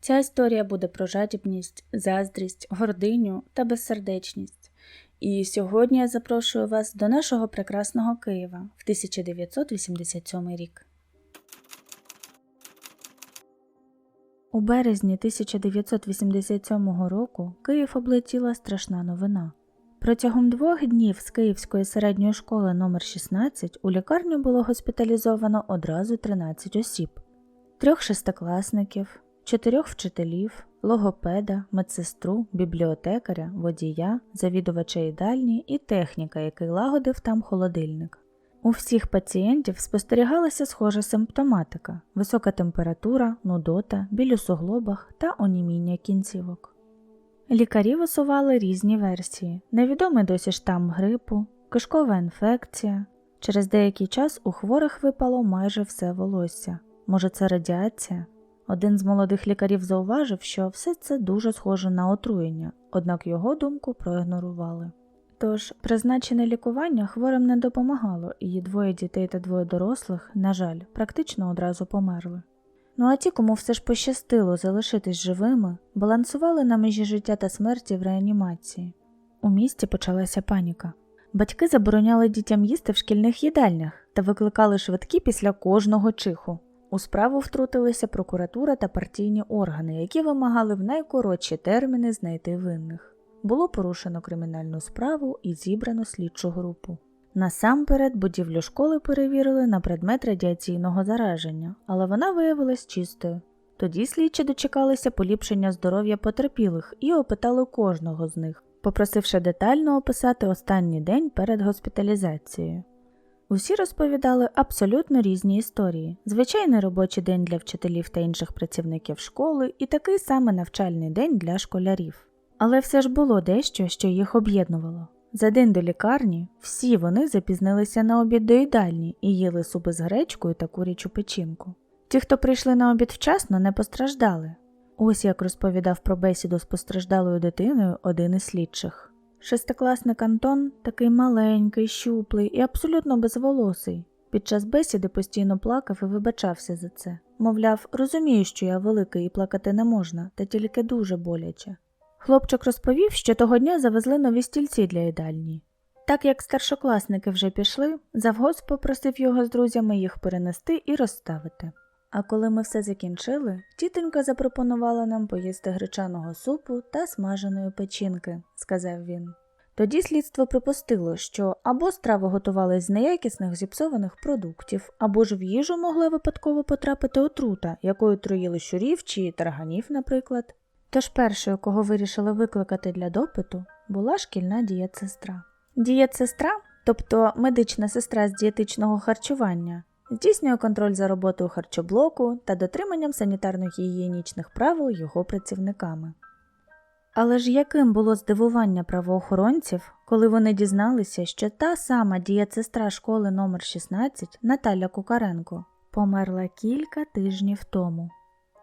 Ця історія буде про жадібність, заздрість, гординю та безсердечність. І сьогодні я запрошую вас до нашого прекрасного Києва в 1987 рік. У березні 1987 року Київ облетіла страшна новина. Протягом двох днів з Київської середньої школи номер 16 у лікарню було госпіталізовано одразу 13 осіб: трьох шестикласників, чотирьох вчителів, логопеда, медсестру, бібліотекаря, водія, завідувача їдальні і техніка, який лагодив там холодильник. У всіх пацієнтів спостерігалася схожа симптоматика: висока температура, нудота, біль у суглобах та оніміння кінцівок. Лікарі висували різні версії: невідомий досі штам грипу, кишкова інфекція. Через деякий час у хворих випало майже все волосся. Може, це радіація? Один з молодих лікарів зауважив, що все це дуже схоже на отруєння, однак його думку проігнорували. Тож призначене лікування хворим не допомагало, і двоє дітей та двоє дорослих, на жаль, практично одразу померли. Ну а ті, кому все ж пощастило залишитись живими, балансували на межі життя та смерті в реанімації. У місті почалася паніка. Батьки забороняли дітям їсти в шкільних їдальнях та викликали швидкі після кожного чиху. У справу втрутилися прокуратура та партійні органи, які вимагали в найкоротші терміни знайти винних. Було порушено кримінальну справу і зібрано слідчу групу. Насамперед будівлю школи перевірили на предмет радіаційного зараження, але вона виявилась чистою. Тоді слідчі дочекалися поліпшення здоров'я потерпілих і опитали кожного з них, попросивши детально описати останній день перед госпіталізацією. Усі розповідали абсолютно різні історії: звичайний робочий день для вчителів та інших працівників школи і такий самий навчальний день для школярів. Але все ж було дещо, що їх об'єднувало. За день до лікарні всі вони запізнилися на обід до їдальні і їли супи з гречкою та курячу печінку. Ті, хто прийшли на обід вчасно, не постраждали. Ось як розповідав про бесіду з постраждалою дитиною один із слідчих. Шестикласник Антон такий маленький, щуплий і абсолютно безволосий. Під час бесіди постійно плакав і вибачався за це. Мовляв, розумію, що я великий і плакати не можна, та тільки дуже боляче. Хлопчик розповів, що того дня завезли нові стільці для їдальні. Так як старшокласники вже пішли, завгосп попросив його з друзями їх перенести і розставити. А коли ми все закінчили, тітонька запропонувала нам поїсти гречаного супу та смаженої печінки, сказав він. Тоді слідство припустило, що або страви готували з неякісних зіпсованих продуктів, або ж в їжу могла випадково потрапити отрута, якою труїли щурів чи тарганів, наприклад. Тож першою, кого вирішили викликати для допиту, була шкільна дієтсестра. Дієтсестра, тобто медична сестра з дієтичного харчування, здійснює контроль за роботою харчоблоку та дотриманням санітарно-гігієнічних правил його працівниками. Але ж яким було здивування правоохоронців, коли вони дізналися, що та сама дієтсестра школи номер 16 Наталя Кукаренко померла кілька тижнів тому.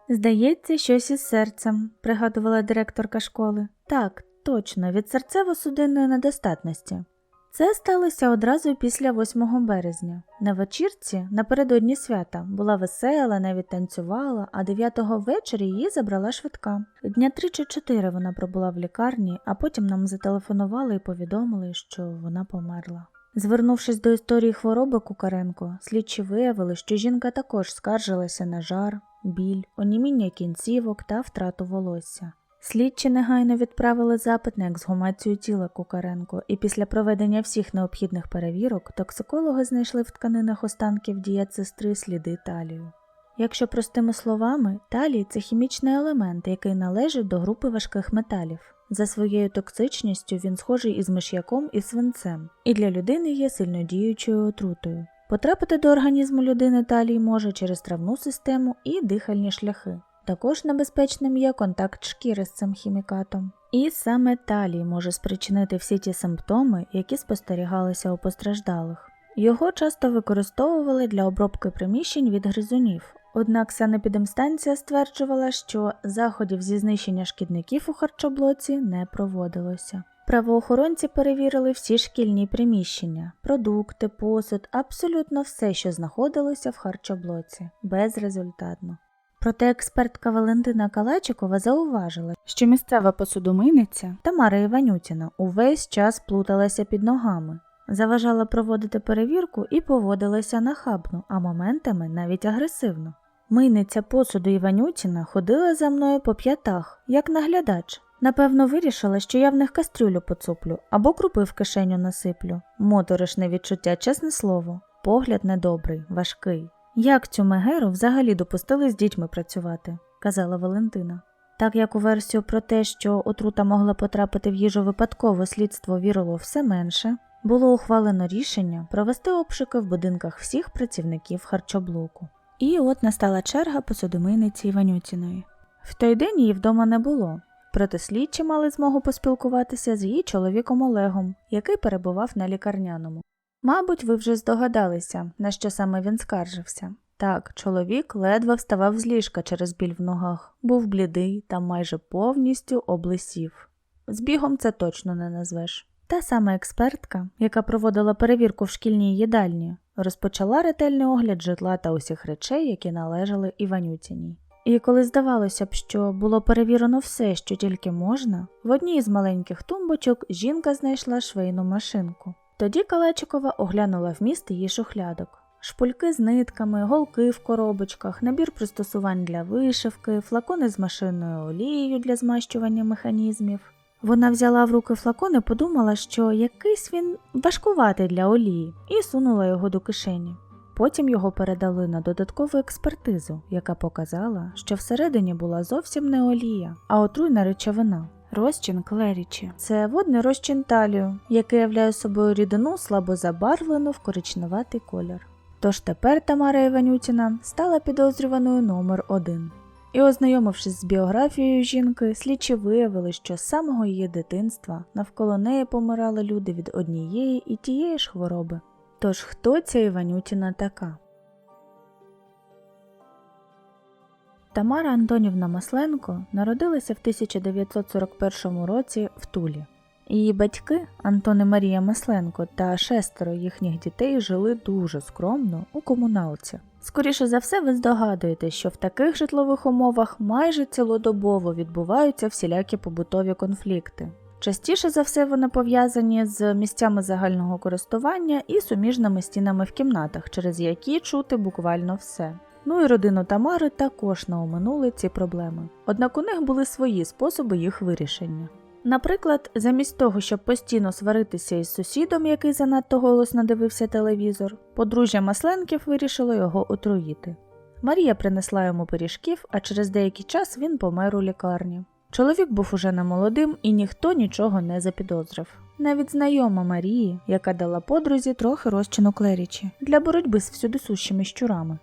Здається, щось із серцем, пригадувала директорка школи. Так, точно, від серцево-судинної недостатності. Це сталося одразу після 8 березня. На вечірці, напередодні свята, була весела, навіть танцювала, а 9-го ввечері її забрала швидка. Дня 3 чи 4 вона пробула в лікарні, а потім нам зателефонували і повідомили, що вона померла. Звернувшись до історії хвороби Кукаренко, слідчі виявили, що жінка також скаржилася на жар, біль, оніміння кінцівок та втрату волосся. Слідчі негайно відправили запит на ексгумацію тіла Кукаренко, і після проведення всіх необхідних перевірок токсикологи знайшли в тканинах останків дієтсестри сліди талію. Якщо простими словами, талій це хімічний елемент, який належить до групи важких металів. За своєю токсичністю він схожий із миш'яком і свинцем, і для людини є сильнодіючою отрутою. Потрапити до організму людини талій може через травну систему і дихальні шляхи. Також небезпечним є контакт шкіри з цим хімікатом. І саме талій може спричинити всі ті симптоми, які спостерігалися у постраждалих. Його часто використовували для обробки приміщень від гризунів, однак санепідемстанція стверджувала, що заходів зі знищення шкідників у харчоблоці не проводилося. Правоохоронці перевірили всі шкільні приміщення, продукти, посуд, абсолютно все, що знаходилося в харчоблоці, безрезультатно. Проте експертка Валентина Калачикова зауважила, що місцева посудомийниця Тамара Іванютіна увесь час плуталася під ногами, заважала проводити перевірку і поводилася нахабно, а моментами навіть агресивно. Мийниця посуду Іванютіна ходила за мною по п'ятах, як наглядач. Напевно, вирішила, що я в них кастрюлю поцуплю або крупи в кишеню насиплю. Моторошне відчуття, чесне слово. Погляд недобрий, важкий. Як цю мегеру взагалі допустили з дітьми працювати, казала Валентина. Так як у версію про те, що отрута могла потрапити в їжу випадково, слідство вірило все менше, було ухвалено рішення провести обшуки в будинках всіх працівників харчоблоку. І от настала черга посудомийниці Іванютіної. В той день її вдома не було, проте слідчі мали змогу поспілкуватися з її чоловіком Олегом, який перебував на лікарняному. Мабуть, ви вже здогадалися, на що саме він скаржився. Так, чоловік ледве вставав з ліжка через біль в ногах, був блідий та майже повністю облисів. Збігом це точно не назвеш. Та сама експертка, яка проводила перевірку в шкільній їдальні, розпочала ретельний огляд житла та усіх речей, які належали Іванютіній. І коли здавалося б, що було перевірено все, що тільки можна, в одній із маленьких тумбочок жінка знайшла швейну машинку. Тоді Калачикова оглянула вміст її шухлядок. Шпульки з нитками, голки в коробочках, набір пристосувань для вишивки, флакони з машинною олією для змащування механізмів. Вона взяла в руки флакон і подумала, що якийсь він важкуватий для олії, і сунула його до кишені. Потім його передали на додаткову експертизу, яка показала, що всередині була зовсім не олія, а отруйна речовина. Розчин клерічі це водний розчин талію, який являє собою рідину слабо забарвлену в коричневатий колір. Тож тепер Тамара Іванютіна стала підозрюваною номер один. І, ознайомившись з біографією жінки, слідчі виявили, що з самого її дитинства навколо неї помирали люди від однієї і тієї ж хвороби. Тож хто ця Іванютіна така? Тамара Антонівна Масленко народилася в 1941 році в Тулі. Її батьки Антон і Марія Масленко та шестеро їхніх дітей жили дуже скромно у комуналці. Скоріше за все, ви здогадуєте, що в таких житлових умовах майже цілодобово відбуваються всілякі побутові конфлікти. Частіше за все вони пов'язані з місцями загального користування і суміжними стінами в кімнатах, через які чути буквально все. Ну і родину Тамари також не оминули ці проблеми. Однак у них були свої способи їх вирішення. Наприклад, замість того, щоб постійно сваритися із сусідом, який занадто голосно дивився телевізор, подружжя Масленків вирішило його отруїти. Марія принесла йому пиріжків, а через деякий час він помер у лікарні. Чоловік був уже немолодим і ніхто нічого не запідозрив. Навіть знайома Марії, яка дала подрузі трохи розчину клерічі для боротьби з всюдисущими щурами.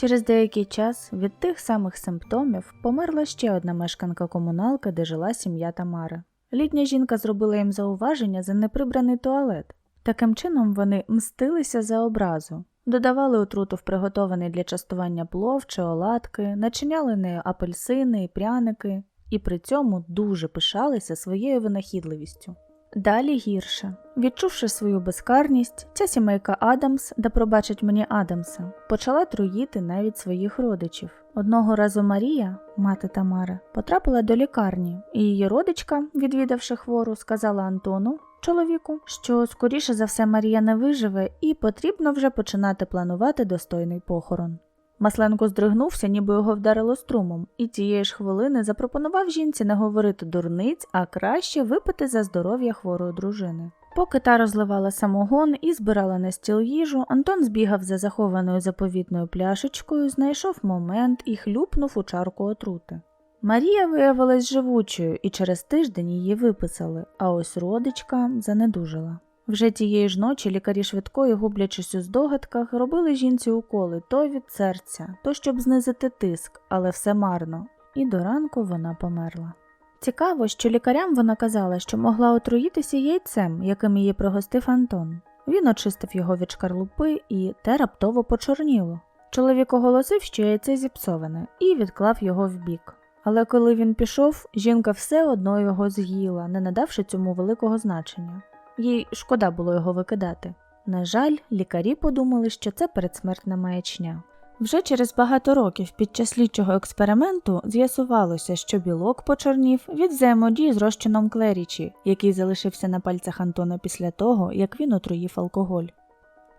Через деякий час від тих самих симптомів померла ще одна мешканка комуналки, де жила сім'я Тамари. Літня жінка зробила їм зауваження за неприбраний туалет. Таким чином вони мстилися за образу, додавали отруту в приготований для частування плов чи оладки, начиняли нею апельсини і пряники, і при цьому дуже пишалися своєю винахідливістю. Далі гірше. Відчувши свою безкарність, ця сімейка Адамс, де пробачить мені Адамса, почала труїти навіть своїх родичів. Одного разу Марія, мати Тамари, потрапила до лікарні, і її родичка, відвідавши хвору, сказала Антону, чоловіку, що скоріше за все Марія не виживе і потрібно вже починати планувати достойний похорон. Масленко здригнувся, ніби його вдарило струмом, і тієї ж хвилини запропонував жінці не говорити дурниць, а краще випити за здоров'я хворої дружини. Поки та розливала самогон і збирала на стіл їжу, Антон збігав за захованою заповітною пляшечкою, знайшов момент і хлюпнув у чарку отрути. Марія виявилась живучою, і через тиждень її виписали, а ось родичка занедужила. Вже тієї ж ночі лікарі швидкої, гублячись у здогадках, робили жінці уколи то від серця, то щоб знизити тиск, але все марно, і до ранку вона померла. Цікаво, що лікарям вона казала, що могла отруїтися яйцем, яким її пригостив Антон. Він очистив його від шкарлупи і те раптово почорніло. Чоловік оголосив, що яйце зіпсоване, і відклав його вбік. Але коли він пішов, жінка все одно його з'їла, не надавши цьому великого значення. Їй шкода було його викидати. На жаль, лікарі подумали, що це передсмертна маячня. Вже через багато років під час слідчого експерименту з'ясувалося, що білок почорнів від взаємодії з розчином клерічі, який залишився на пальцях Антона після того, як він отруїв алкоголь.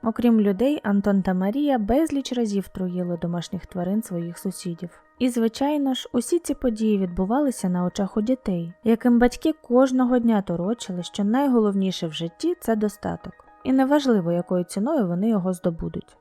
Окрім людей, Антон та Марія безліч разів труїли домашніх тварин своїх сусідів. І, звичайно ж, усі ці події відбувалися на очах у дітей, яким батьки кожного дня торочили, що найголовніше в житті це достаток, і неважливо, якою ціною вони його здобудуть.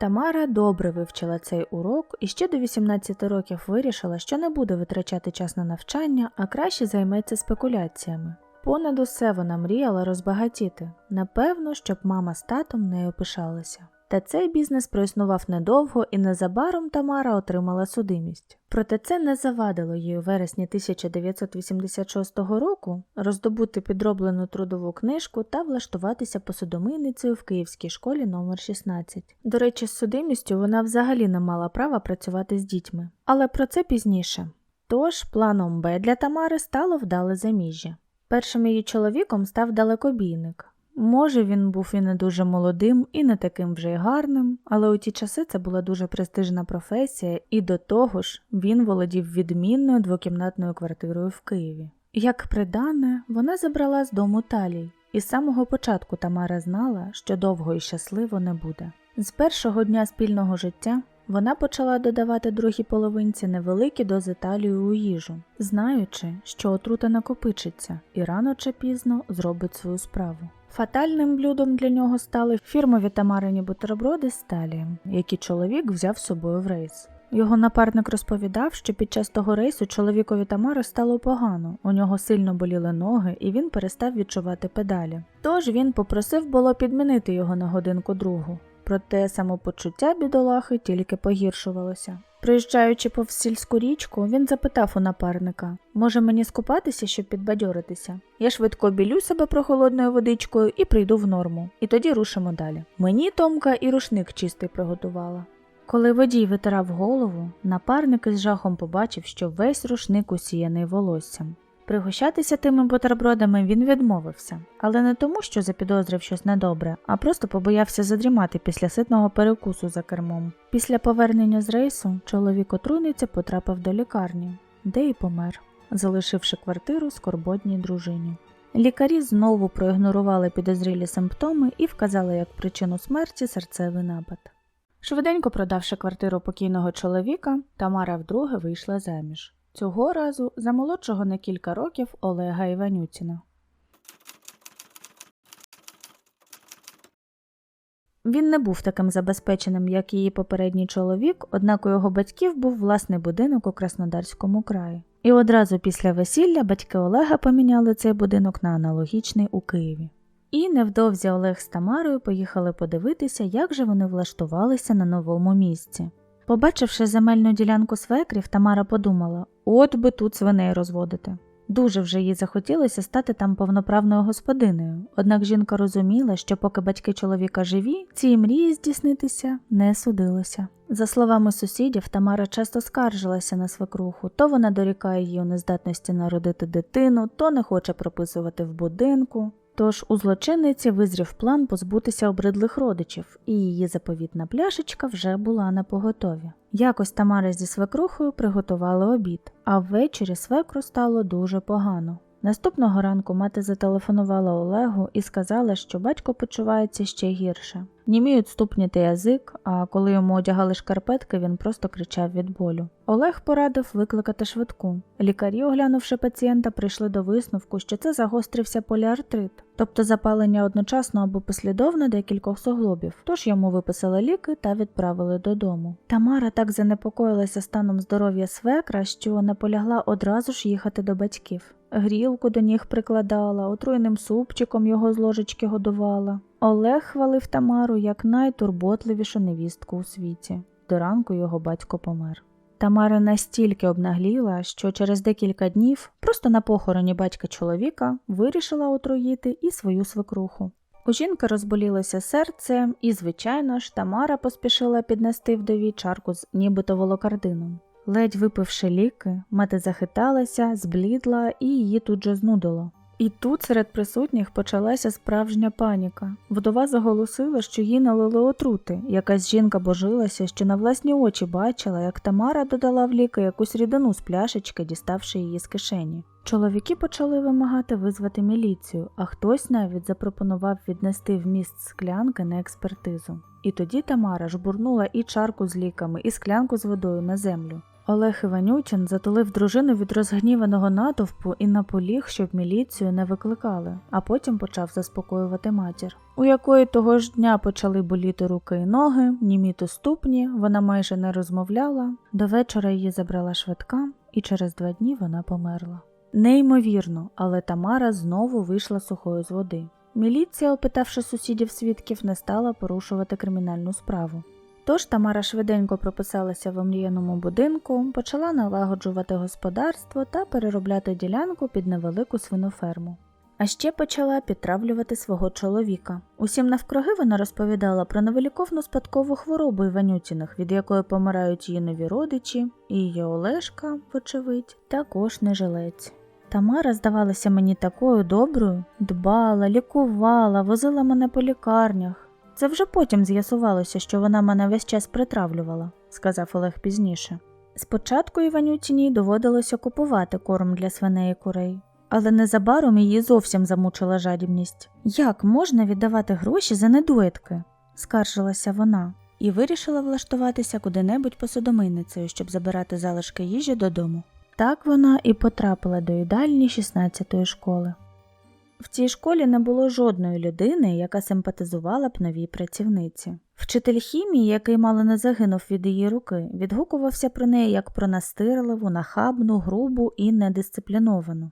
Тамара добре вивчила цей урок і ще до 18 років вирішила, що не буде витрачати час на навчання, а краще займеться спекуляціями. Понад усе вона мріяла розбагатіти, напевно, щоб мама з татом нею пишалися. Та цей бізнес проіснував недовго і незабаром Тамара отримала судимість. Проте це не завадило їй у вересні 1986 року роздобути підроблену трудову книжку та влаштуватися посудомийницею в Київській школі номер 16. До речі, з судимістю вона взагалі не мала права працювати з дітьми. Але про це пізніше. Тож планом Б для Тамари стало вдале заміжжя. Першим її чоловіком став далекобійник. Може, він був і не дуже молодим, і не таким вже й гарним, але у ті часи це була дуже престижна професія, і до того ж він володів відмінною двокімнатною квартирою в Києві. Як придане, вона забрала з дому талій, і з самого початку Тамара знала, що довго і щасливо не буде. З першого дня спільного життя вона почала додавати другій половинці невеликі дози талію у їжу, знаючи, що отрута накопичиться і рано чи пізно зробить свою справу. Фатальним блюдом для нього стали фірмові тамарині бутерброди з талієм, які чоловік взяв з собою в рейс. Його напарник розповідав, що під час того рейсу чоловікові Тамари стало погано, у нього сильно боліли ноги, і він перестав відчувати педалі. Тож він попросив було підмінити його на годинку другу. Проте самопочуття бідолахи тільки погіршувалося. Приїжджаючи повз сільську річку, він запитав у напарника може мені скупатися, щоб підбадьоритися? Я швидко білю себе прохолодною водичкою і прийду в норму, і тоді рушимо далі. Мені Томка і рушник чистий приготувала. Коли водій витирав голову, напарник із жахом побачив, що весь рушник усіяний волоссям. Пригощатися тими бутербродами він відмовився, але не тому, що запідозрив щось недобре, а просто побоявся задрімати після ситного перекусу за кермом. Після повернення з рейсу чоловік отруйниця потрапив до лікарні, де й помер, залишивши квартиру скорботній дружині. Лікарі знову проігнорували підозрілі симптоми і вказали як причину смерті серцевий напад. Швиденько продавши квартиру покійного чоловіка, Тамара вдруге вийшла заміж. Цього разу за молодшого на кілька років Олега Іванюціна. Він не був таким забезпеченим, як її попередній чоловік, однак у його батьків був власний будинок у Краснодарському краї. І одразу після весілля батьки Олега поміняли цей будинок на аналогічний у Києві. І невдовзі Олег з Тамарою поїхали подивитися, як же вони влаштувалися на новому місці. Побачивши земельну ділянку свекрів, Тамара подумала от би тут свиней розводити. Дуже вже їй захотілося стати там повноправною господинею, однак жінка розуміла, що поки батьки чоловіка живі, цій мрії здійснитися не судилося. За словами сусідів, Тамара часто скаржилася на свекруху, то вона дорікає її у нездатності народити дитину, то не хоче прописувати в будинку. Тож у злочинниці визрів план позбутися обридлих родичів, і її заповітна пляшечка вже була на поготові. Якось Тамара зі свекрухою приготували обід, а ввечері свекру стало дуже погано. Наступного ранку мати зателефонувала Олегу і сказала, що батько почувається ще гірше. Німіють ступні язик, а коли йому одягали шкарпетки, він просто кричав від болю. Олег порадив викликати швидку. Лікарі, оглянувши пацієнта, прийшли до висновку, що це загострився поліартрит, тобто запалення одночасно або послідовно декількох суглобів. Тож йому виписали ліки та відправили додому. Тамара так занепокоїлася станом здоров'я свекра, що наполягла одразу ж їхати до батьків. Грілку до ніг прикладала, отруєним супчиком його з ложечки годувала. Олег хвалив Тамару як найтурботливішу невістку у світі. До ранку його батько помер. Тамара настільки обнагліла, що через декілька днів, просто на похороні батька чоловіка, вирішила отруїти і свою свекруху. У жінки розболілося серце, і, звичайно ж, Тамара поспішила піднести вдові чарку з нібито волокардином. Ледь випивши ліки, мати захиталася, зблідла і її тут же знудило. І тут серед присутніх почалася справжня паніка. Вдова заголосила, що їй налили отрути. Якась жінка божилася, що на власні очі бачила, як Тамара додала в ліки якусь рідину з пляшечки, діставши її з кишені. Чоловіки почали вимагати визвати міліцію, а хтось навіть запропонував віднести вміст склянки на експертизу. І тоді Тамара жбурнула і чарку з ліками, і склянку з водою на землю. Олег Іванютін затулив дружину від розгніваного натовпу і наполіг, щоб міліцію не викликали, а потім почав заспокоювати матір, у якої того ж дня почали боліти руки і ноги, німіти ступні, вона майже не розмовляла. До вечора її забрала швидка, і через два дні вона померла. Неймовірно, але Тамара знову вийшла сухою з води. Міліція, опитавши сусідів свідків, не стала порушувати кримінальну справу. Тож Тамара швиденько прописалася в омріяному будинку, почала налагоджувати господарство та переробляти ділянку під невелику свиноферму. А ще почала підтравлювати свого чоловіка. Усім навкруги вона розповідала про невиліковну спадкову хворобу Іванютіних, від якої помирають її нові родичі, і її Олешка, вочевидь, також не жилець. Тамара здавалася мені такою доброю, дбала, лікувала, возила мене по лікарнях. Це вже потім з'ясувалося, що вона мене весь час притравлювала, сказав Олег пізніше. Спочатку Іванютіній доводилося купувати корм для свиней і курей, але незабаром її зовсім замучила жадібність. Як можна віддавати гроші за недоїдки? скаржилася вона, і вирішила влаштуватися куди-небудь посудомийницею, щоб забирати залишки їжі додому. Так вона і потрапила до їдальні 16-ї школи. В цій школі не було жодної людини, яка симпатизувала б новій працівниці. Вчитель хімії, який мало не загинув від її руки, відгукувався про неї як про настирливу, нахабну, грубу і недисципліновану.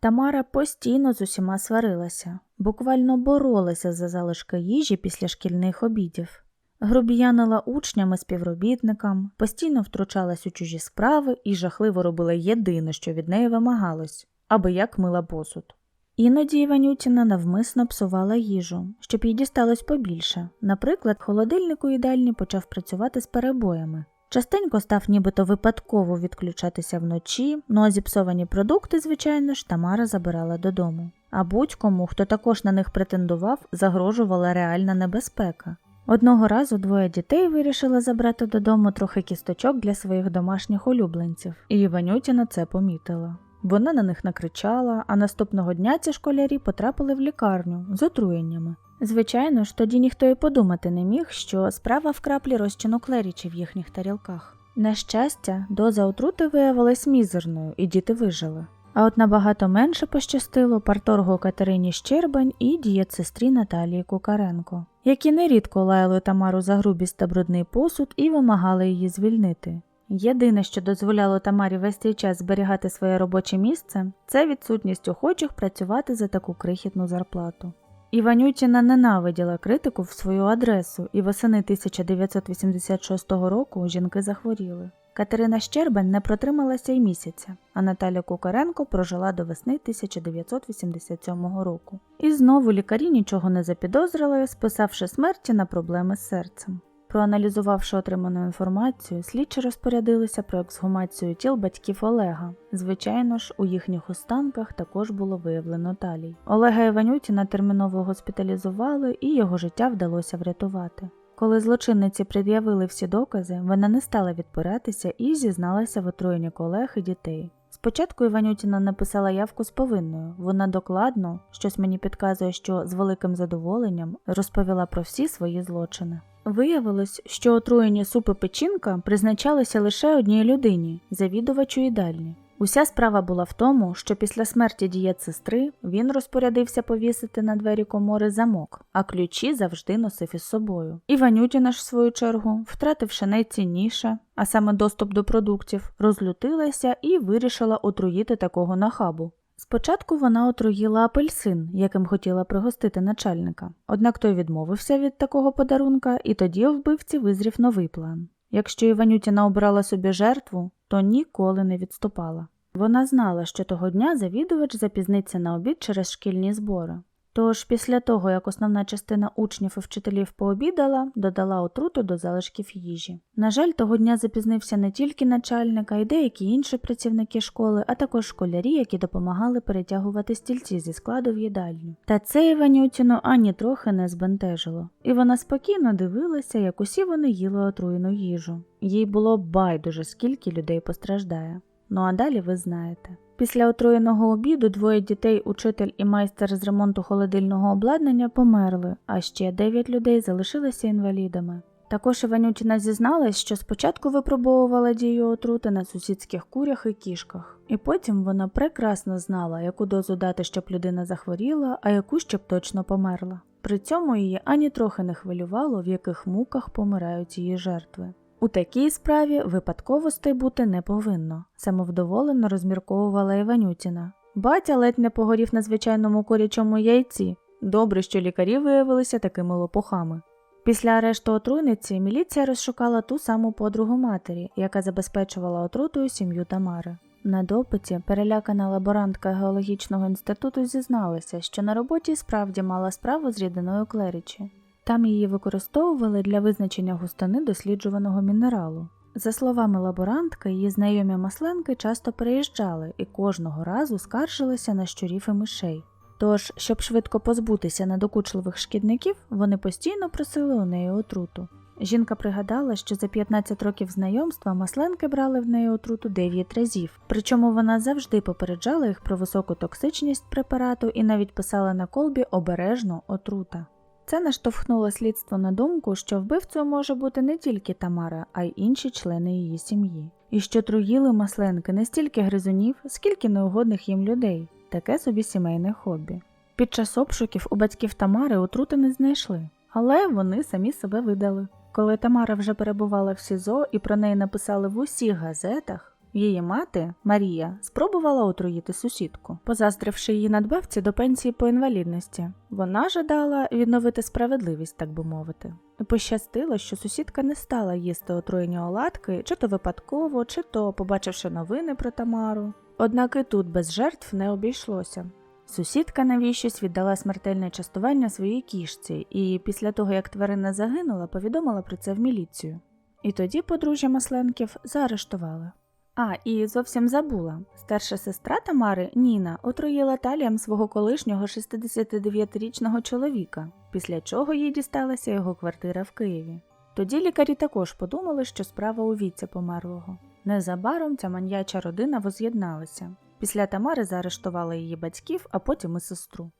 Тамара постійно з усіма сварилася, буквально боролася за залишки їжі після шкільних обідів. Грубіянила учнями, співробітникам, постійно втручалась у чужі справи і жахливо робила єдине, що від неї вимагалось, аби як мила посуд. Іноді Іванютіна навмисно псувала їжу, щоб їй дісталось побільше. Наприклад, холодильник у їдальні почав працювати з перебоями. Частенько став нібито випадково відключатися вночі, ну а зіпсовані продукти, звичайно ж, Тамара забирала додому. А будь-кому, хто також на них претендував, загрожувала реальна небезпека. Одного разу двоє дітей вирішили забрати додому трохи кісточок для своїх домашніх улюбленців, і Іванютіна це помітила. Вона на них накричала, а наступного дня ці школярі потрапили в лікарню з отруєннями. Звичайно ж, тоді ніхто і подумати не міг, що справа в краплі розчину клерічі в їхніх тарілках. На щастя, доза отрути виявилась мізерною, і діти вижили. А от набагато менше пощастило парторгу Катерині Щербань і дієтсестрі Наталії Кукаренко, які нерідко лаяли Тамару за грубість та брудний посуд і вимагали її звільнити. Єдине, що дозволяло Тамарі весь цей час зберігати своє робоче місце, це відсутність охочих працювати за таку крихітну зарплату. Іванютіна ненавиділа критику в свою адресу, і восени 1986 року жінки захворіли. Катерина Щербань не протрималася й місяця, а Наталя Кукаренко прожила до весни 1987 року. І знову лікарі нічого не запідозрили, списавши смерті на проблеми з серцем. Проаналізувавши отриману інформацію, слідчі розпорядилися про ексгумацію тіл батьків Олега. Звичайно ж, у їхніх останках також було виявлено талій. Олега Іванютіна терміново госпіталізували і його життя вдалося врятувати. Коли злочинниці пред'явили всі докази, вона не стала відпиратися і зізналася в отруєнні колег і дітей. Спочатку Іванютіна написала явку з повинною. Вона докладно, щось мені підказує, що з великим задоволенням розповіла про всі свої злочини. Виявилось, що отруєні супи печінка призначалися лише одній людині завідувачу їдальні. Уся справа була в тому, що після смерті дієтсестри він розпорядився повісити на двері комори замок, а ключі завжди носив із собою. Іванютіна ж, в свою чергу, втративши найцінніше, а саме доступ до продуктів, розлютилася і вирішила отруїти такого нахабу. Спочатку вона отруїла апельсин, яким хотіла пригостити начальника. Однак той відмовився від такого подарунка, і тоді у вбивці визрів новий план. Якщо Іванютіна обрала собі жертву, то ніколи не відступала. Вона знала, що того дня завідувач запізниться на обід через шкільні збори. Тож після того, як основна частина учнів і вчителів пообідала, додала отруту до залишків їжі. На жаль, того дня запізнився не тільки начальник, а й деякі інші працівники школи, а також школярі, які допомагали перетягувати стільці зі складу в їдальню. Та це Іванютіну ані трохи не збентежило, і вона спокійно дивилася, як усі вони їли отруєну їжу. Їй було байдуже, скільки людей постраждає. Ну а далі ви знаєте. Після отруєного обіду двоє дітей, учитель і майстер з ремонту холодильного обладнання померли, а ще дев'ять людей залишилися інвалідами. Також Іванютіна зізналась, що спочатку випробовувала дію отрути на сусідських курях і кішках, і потім вона прекрасно знала, яку дозу дати, щоб людина захворіла, а яку щоб точно померла. При цьому її ані трохи не хвилювало, в яких муках помирають її жертви. У такій справі випадковостей бути не повинно, самовдоволено розмірковувала Іванютіна. Батя ледь не погорів на звичайному корячому яйці. Добре, що лікарі виявилися такими лопухами. Після арешту отруйниці міліція розшукала ту саму подругу матері, яка забезпечувала отрутою сім'ю Тамари. На допиті перелякана лаборантка геологічного інституту зізналася, що на роботі справді мала справу з рідиною клерічі. Там її використовували для визначення густини досліджуваного мінералу. За словами лаборантки, її знайомі масленки часто переїжджали і кожного разу скаржилися на щурів і мишей. Тож, щоб швидко позбутися надокучливих шкідників, вони постійно просили у неї отруту. Жінка пригадала, що за 15 років знайомства масленки брали в неї отруту 9 разів, причому вона завжди попереджала їх про високу токсичність препарату і навіть писала на колбі обережно отрута. Це наштовхнуло слідство на думку, що вбивцею може бути не тільки Тамара, а й інші члени її сім'ї, і що труїли масленки не стільки гризунів, скільки неугодних їм людей, таке собі сімейне хобі. Під час обшуків у батьків Тамари отрути не знайшли, але вони самі себе видали. Коли Тамара вже перебувала в СІЗО і про неї написали в усіх газетах, Її мати Марія спробувала отруїти сусідку, позастривши її надбавці до пенсії по інвалідності. Вона жадала відновити справедливість, так би мовити. Пощастило, що сусідка не стала їсти отруєні оладки, чи то випадково, чи то побачивши новини про Тамару. Однак і тут без жертв не обійшлося. Сусідка навіщось віддала смертельне частування своїй кішці, і після того, як тварина загинула, повідомила про це в міліцію. І тоді подружжя Масленків заарештували. А, і зовсім забула. Старша сестра Тамари Ніна отруїла талієм свого колишнього 69-річного чоловіка, після чого їй дісталася його квартира в Києві. Тоді лікарі також подумали, що справа у віці померлого. Незабаром ця маньяча родина воз'єдналася. Після Тамари заарештували її батьків, а потім і сестру.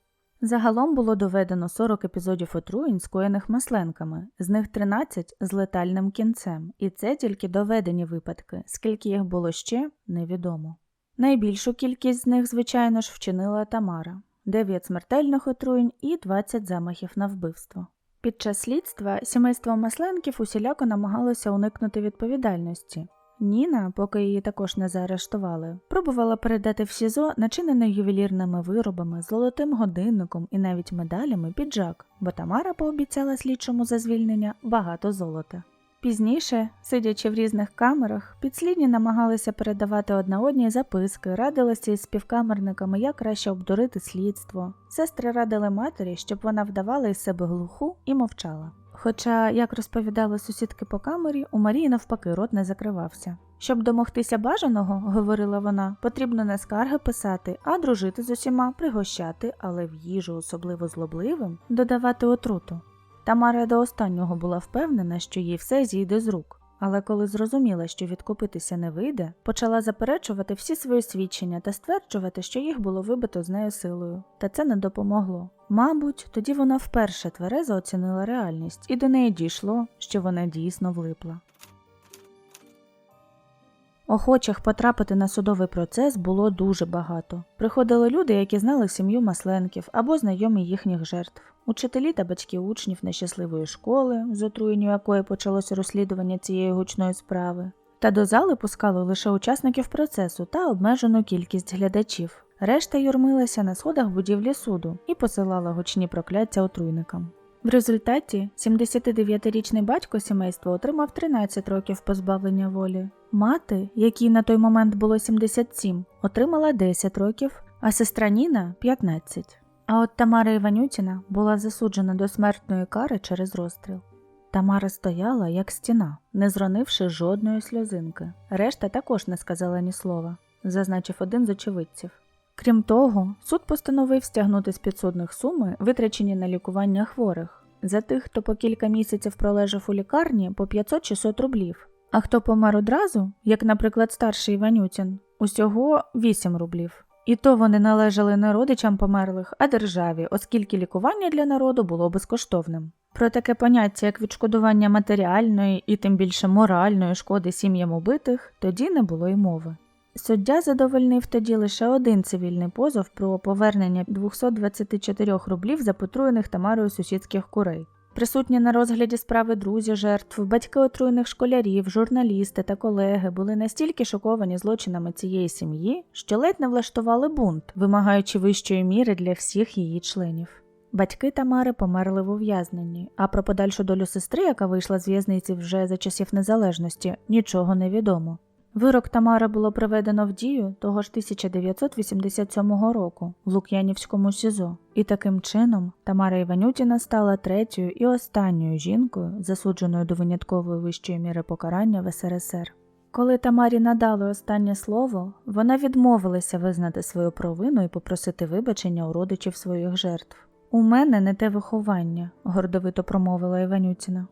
Загалом було доведено 40 епізодів отруєнь, скоєних масленками, з них 13 з летальним кінцем, і це тільки доведені випадки, скільки їх було ще, невідомо. Найбільшу кількість з них, звичайно ж, вчинила Тамара 9 смертельних отруєнь і 20 замахів на вбивство. Під час слідства сімейство масленків усіляко намагалося уникнути відповідальності, Ніна, поки її також не заарештували, пробувала передати в СІЗО начинений ювелірними виробами, золотим годинником і навіть медалями піджак, бо Тамара пообіцяла слідчому за звільнення багато золота. Пізніше, сидячи в різних камерах, підслідні намагалися передавати одна одній записки, радилися із співкамерниками, як краще обдурити слідство. Сестри радили матері, щоб вона вдавала із себе глуху і мовчала. Хоча, як розповідали сусідки по камері, у Марії навпаки рот не закривався. Щоб домогтися бажаного, говорила вона, потрібно не скарги писати, а дружити з усіма, пригощати, але в їжу, особливо злобливим, додавати отруту. Тамара до останнього була впевнена, що їй все зійде з рук. Але коли зрозуміла, що відкупитися не вийде, почала заперечувати всі свої свідчення та стверджувати, що їх було вибито з нею силою, та це не допомогло. Мабуть, тоді вона вперше тверезо оцінила реальність, і до неї дійшло, що вона дійсно влипла. Охочих потрапити на судовий процес було дуже багато. Приходили люди, які знали сім'ю масленків або знайомі їхніх жертв, учителі та батьки учнів нещасливої школи, з отруєнню якої почалося розслідування цієї гучної справи. Та до зали пускали лише учасників процесу та обмежену кількість глядачів. Решта юрмилася на сходах будівлі суду і посилала гучні прокляття отруйникам. В результаті 79-річний батько сімейства отримав 13 років позбавлення волі. Мати, якій на той момент було 77, отримала 10 років, а сестра Ніна 15. А от Тамара Іванютіна була засуджена до смертної кари через розстріл. Тамара стояла, як стіна, не зронивши жодної сльозинки. Решта також не сказала ні слова, зазначив один з очевидців. Крім того, суд постановив стягнути з підсудних суми, витрачені на лікування хворих, за тих, хто по кілька місяців пролежав у лікарні по 500-600 рублів, а хто помер одразу, як, наприклад, старший Іванютін, усього 8 рублів. І то вони належали не родичам померлих, а державі, оскільки лікування для народу було безкоштовним. Про таке поняття, як відшкодування матеріальної і тим більше моральної шкоди сім'ям убитих, тоді не було й мови. Суддя задовольнив тоді лише один цивільний позов про повернення 224 рублів за потруєних Тамарою сусідських курей. Присутні на розгляді справи друзі жертв, батьки отруєних школярів, журналісти та колеги були настільки шоковані злочинами цієї сім'ї, що ледь не влаштували бунт, вимагаючи вищої міри для всіх її членів. Батьки Тамари померли в ув'язненні, а про подальшу долю сестри, яка вийшла з в'язниці вже за часів незалежності, нічого не відомо. Вирок Тамари було приведено в дію того ж 1987 року в Лук'янівському СІЗО, і таким чином Тамара Іванютіна стала третьою і останньою жінкою, засудженою до виняткової вищої міри покарання в СРСР. Коли Тамарі надали останнє слово, вона відмовилася визнати свою провину і попросити вибачення у родичів своїх жертв. У мене не те виховання, гордовито промовила Іванютіна.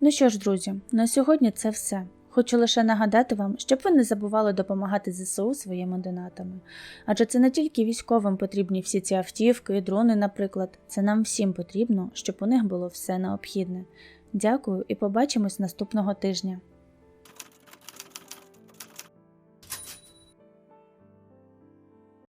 Ну що ж, друзі, на сьогодні це все. Хочу лише нагадати вам, щоб ви не забували допомагати ЗСУ своїми донатами. Адже це не тільки військовим потрібні всі ці автівки, дрони, наприклад, це нам всім потрібно, щоб у них було все необхідне. Дякую і побачимось наступного тижня.